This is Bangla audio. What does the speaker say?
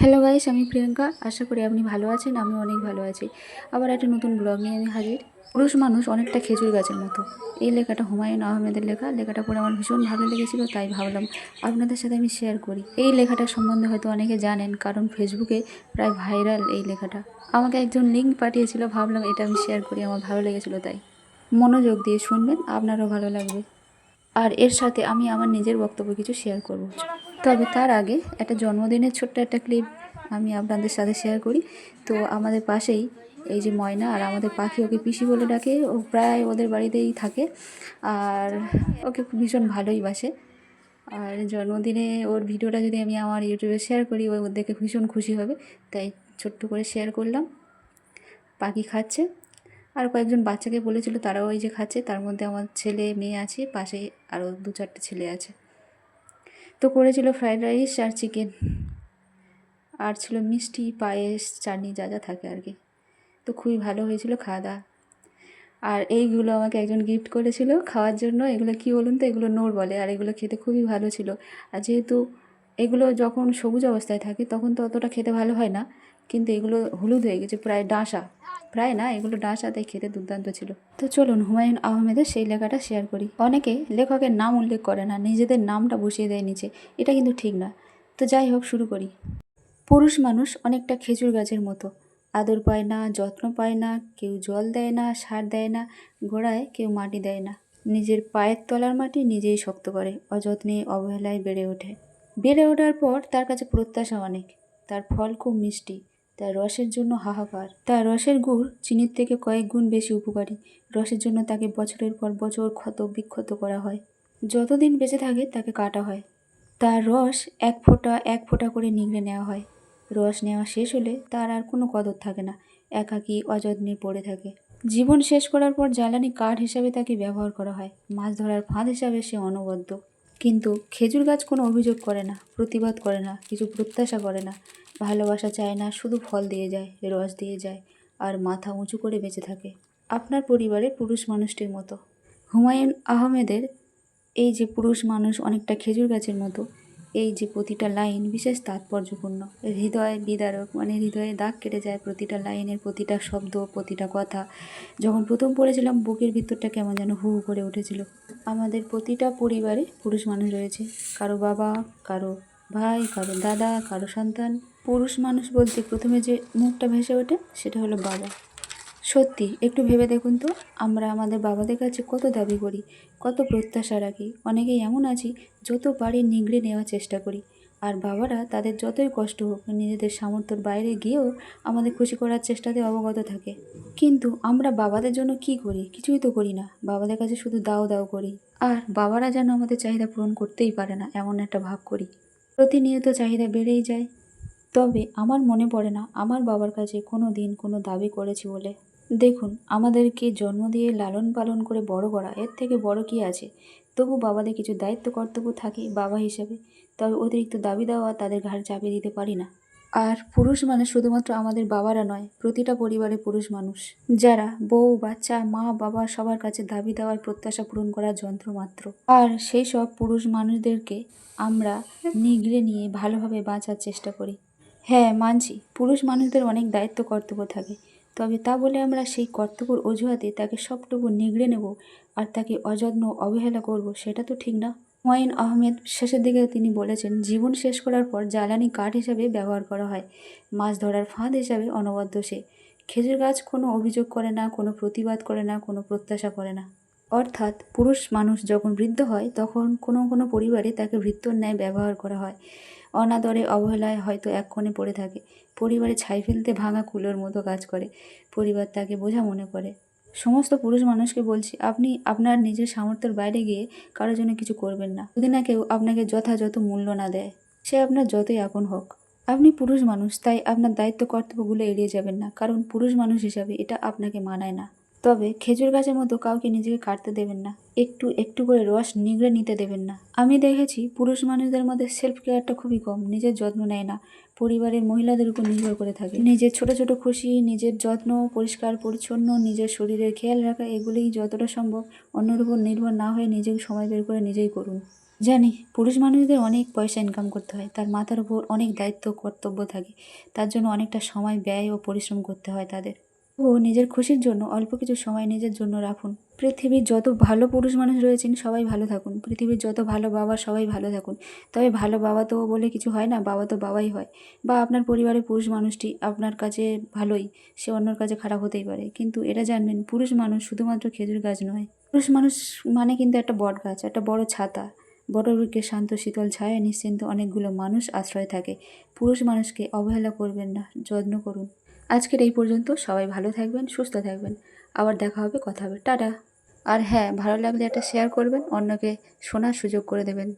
হ্যালো গাইস আমি প্রিয়াঙ্কা। আশা করি আপনি ভালো আছেন আমি অনেক ভালো আছি। আবার একটা নতুন ব্লগ নিয়ে আমি হাজির। পুরুষ মানুষ অনেকটা খেজুর গাছের মতো। এই লেখাটা হুমায়ুন আহমেদের লেখা। লেখাটা পড়ে আমার ভীষণ ভালো লেগেছিল, তাই ভাবলাম আপনাদের সাথে আমি শেয়ার করি। এই লেখাটা সম্বন্ধে হয়তো অনেকে জানেন, কারণ ফেসবুকে প্রায় ভাইরাল এই লেখাটা। আমাকে একজন লিঙ্ক পাঠিয়েছিল, ভাবলাম এটা আমি শেয়ার করি, আমার ভালো লেগেছিল তাই। মনোযোগ দিয়ে শুনবেন, আপনারও ভালো লাগবে। আর এর সাথে আমি আমার নিজের বক্তব্য কিছু শেয়ার করব। তবে তার আগে একটা জন্মদিনের ছোট্ট একটা ক্লিপ আমি আপনাদের সাথে শেয়ার করি। তো আমাদের পাশেই এই যে ময়না আর আমাদের পাখি ওকে পিসি বলে ডাকে। ও প্রায় ওদের বাড়িতেই থাকে আর ওকে ভীষণ ভালোই বাসে। আর জন্মদিনে ওর ভিডিওটা যদি আমি আমার ইউটিউবে শেয়ার করি, ও দেখে ভীষণ খুশি হবে। তাই ছোট্ট করে শেয়ার করলাম। পাখি খাচ্ছে। আর কয়েকজন বাচ্চাকে বলেছিল তারাও এই যে খাচ্ছে। তার মধ্যে আমার ছেলে মেয়ে আছে পাশে আরও দু চারটে ছেলে আছে। তো করেছিল ফ্রাইড রাইস আর চিকেন আর ছিল মিষ্টি, পায়েস, চাটনি, যা যা থাকে আর কি। তো খুবই ভালো হয়েছিল খাওয়া দাওয়া। আর এইগুলো আমাকে একজন গিফট করেছিল খাওয়ার জন্য। এগুলো কি বলুন তো? এগুলো নোর বলে। আর এগুলো খেতে খুবই ভালো ছিল। আর যেহেতু এগুলো যখন সবুজ অবস্থায় থাকে, তখন তো অতটা খেতে ভালো হয় না। কিন্তু এগুলো হলুদ হয়ে গেছে, প্রায় ডাঁসা। প্রায় না, এগুলো ডাঁসা তাই খেতে দুর্দান্ত ছিল। তো চলুন, হুমায়ুন আহমেদের সেই লেখাটা শেয়ার করি। অনেকে লেখকের নাম উল্লেখ করে না, নিজেদের নামটা বসিয়ে দেয় নিচে। এটা কিন্তু ঠিক না। তো যাই হোক, শুরু করি। পুরুষ মানুষ অনেকটা খেজুর গাছের মতো। আদর পায় না, যত্ন পায় না, কেউ জল দেয় না, সার দেয় না, গোড়ায় কেউ মাটি দেয় না। নিজের পায়ের তলার মাটি নিজেই শক্ত করে, অযত্নে অবহেলায় বেড়ে ওঠে। বেড়ে ওঠার পর তার কাছে প্রত্যাশা অনেক। তার ফল খুব মিষ্টি, তার রসের জন্য হাহাকার। তার রসের গুড় চিনির থেকে কয়েক গুণ বেশি উপকারী। রসের জন্য তাকে বছরের পর বছর ক্ষত বিক্ষত করা হয়। যতদিন বেঁচে থাকে তাকে কাটা হয়। তার রস এক ফোঁটা এক ফোঁটা করে নিংড়ে নেওয়া হয়। রস নেওয়া শেষ হলে তার আর কোনো কদর থাকে না, একাকী অযত্নে পড়ে থাকে। জীবন শেষ করার পর জ্বালানি কাঠ হিসাবে তাকে ব্যবহার করা হয়। মাছ ধরার ফাঁদ হিসাবে সে অনবদ্য। কিন্তু খেজুর গাছ কোনো অভিযোগ করে না, প্রতিবাদ করে না, কিছু প্রত্যাশা করে না। ভালোবাসা চায় না, শুধু ফল দিয়ে যায়, রস দিয়ে যায়, আর মাথা উঁচু করে বেঁচে থাকে। আপনার পরিবারে পুরুষ মানুষটির মতো। হুমায়ুন আহমেদের এই যে পুরুষ মানুষ অনেকটা খেজুর গাছের মতো এই যে প্রতিটা লাইন বিশেষ তাৎপর্যপূর্ণ। হৃদয় বিদারক মানে হৃদয়ে দাগ কেটে যায় প্রতিটা লাইনের প্রতিটা শব্দ, প্রতিটা কথা। যখন প্রথম পড়েছিলাম, বুকের ভিতরটা কেমন যেন হু করে উঠেছিল। আমাদের প্রতিটা পরিবারে পুরুষ মানুষ রয়েছে। কারও বাবা, কারও ভাই, কারও দাদা, কারও সন্তান। পুরুষ মানুষ বলতে প্রথমে যে মুখটা ভেসে ওঠে, সেটা হলো বাবা। সত্যি, একটু ভেবে দেখুন তো, আমরা আমাদের বাবাদের কাছে কত দাবি করি, কত প্রত্যাশা রাখি। অনেকেই এমন আছি, যত পারি নিগড়ে নেওয়ার চেষ্টা করি। আর বাবারা তাদের যতই কষ্ট হোক, নিজেদের সামর্থ্যের বাইরে গিয়েও আমাদের খুশি করার চেষ্টাতে অবগত থাকে। কিন্তু আমরা বাবাদের জন্য কি করি? কিছুই তো করি না। বাবাদের কাছে শুধু দাও দাও করি। আর বাবারা যেন আমাদের চাহিদা পূরণ করতেই পারে না, এমন একটা ভাব করি। প্রতিনিয়ত চাহিদা বেড়েই যায়। তবে আমার মনে পড়ে না, আমার বাবার কাছে কোনো দিন কোনো দাবি করেছি বলে। দেখুন, আমাদেরকে জন্ম দিয়ে লালন পালন করে বড় করা, এর থেকে বড় কি আছে? তবু বাবাদের কিছু দায়িত্ব, কর্তব্য থাকে বাবা হিসেবে। তবে অতিরিক্ত দাবি দেওয়া তাদের ঘাড়ে চাপিয়ে দিতে পারি না। আর পুরুষ মানে শুধুমাত্র আমাদের বাবারা নয়, প্রতিটা পরিবারে পুরুষ মানুষ। যারা বউ, বাচ্চা, মা, বাবা সবার কাছে দাবি দেওয়ার প্রত্যাশা পূরণ করার যন্ত্র মাত্র। আর সেই সব পুরুষ মানুষদেরকে আমরা নিগড়ে নিয়ে ভালোভাবে বাঁচার চেষ্টা করি। হ্যাঁ মানছি, পুরুষ মানুষদের অনেক দায়িত্ব, কর্তব্য থাকে। তবে তা বলে আমরা সেই কর্তব্যর অজুহাতে তাকে সবটুকু নিগড়ে নেব আর তাকে অযত্ন অবহেলা করব, সেটা তো ঠিক না। হুমায়ুন আহমেদ শেষের দিকে তিনি বলেছেন, জীবন শেষ করার পর জ্বালানি কাঠ হিসাবে ব্যবহার করা হয়, মাছ ধরার ফাঁদ হিসাবে অনবদ্য সে। খেজুর গাছ কোনো অভিযোগ করে না, কোনো প্রতিবাদ করে না, কোনো প্রত্যাশা করে না। অর্থাৎ পুরুষ মানুষ যখন বৃদ্ধ হয়, তখন কোনো কোনো পরিবারে তাকে ভৃত্যর ন্যায় ব্যবহার করা হয়। অনাদরে অবহেলায় হয়তো এক কোণে পড়ে থাকে। পরিবারে ছাই ফেলতে ভাঙা কুলোর মতো কাজ করে। পরিবার তাকে বোঝা মনে করে। সমস্ত পুরুষ মানুষকে বলছি, আপনি আপনার নিজের সামর্থ্যের বাইরে গিয়ে কারোর জন্য কিছু করবেন না। যদি না কেউ আপনাকে যথাযথ মূল্য না দেয়, সে আপনার যতই আপন হোক। আপনি পুরুষ মানুষ, তাই আপনার দায়িত্ব কর্তব্যগুলো এড়িয়ে যাবেন না। কারণ পুরুষ মানুষ হিসাবে এটা আপনাকে মানায় না। তবে খেজুর গাছের মতো কাউকে নিজেকে কাটতে দেবেন না। একটু একটু করে রস নিগড়ে নিতে দেবেন না। আমি দেখেছি পুরুষ মানুষদের মধ্যে সেলফ কেয়ারটা খুবই কম, নিজের যত্ন নেয় না। পরিবারের মহিলাদের উপর নির্ভর করে থাকে। নিজের ছোট ছোট খুশি, নিজের যত্ন, পরিষ্কার, পরিচ্ছন্ন, নিজের শরীরের খেয়াল রাখা, এগুলিই যতটা সম্ভব অন্যের উপর নির্ভর না হয়ে নিজেকে সময় বের করে নিজেই করুন। জানি, পুরুষ মানুষদের অনেক পয়সা ইনকাম করতে হয়, তার মাথার উপর অনেক দায়িত্ব, কর্তব্য থাকে। তার জন্য অনেকটা সময়, ব্যয় ও পরিশ্রম করতে হয় তাদের। ও নিজের খুশির জন্য, অল্প কিছু সময় নিজের জন্য রাখুন। পৃথিবীর যত ভালো পুরুষ মানুষ রয়েছেন, সবাই ভালো থাকুন। পৃথিবীর যত ভালো বাবা, সবাই ভালো থাকুন। তবে ভালো বাবা তো বলে কিছু হয় না, বাবা তো বাবাই হয়। বা আপনার পরিবারের পুরুষ মানুষটি আপনার কাছে ভালোই, সে অন্যর কাছে খারাপ হতেই পারে। কিন্তু এটা জানবেন, পুরুষ মানুষ শুধুমাত্র খেজুর গাছ নয়। পুরুষ মানুষ মানে কিন্তু একটা বট গাছ, একটা বড় ছাতা। বড় বৃক্ষে শান্ত, শীতল, ছায়া, নিশ্চিন্ত অনেকগুলো মানুষ আশ্রয় থাকে। পুরুষ মানুষকে অবহেলা করবেন না, যত্ন করুন। আজকের এই পর্যন্ত সবাই ভালো থাকবেন, সুস্থ থাকবেন। আবার দেখা হবে, কথা হবে। টাটা। আর হ্যাঁ ভালো লাগলে একটা শেয়ার করবেন, অন্যকে শোনার সুযোগ করে দেবেন।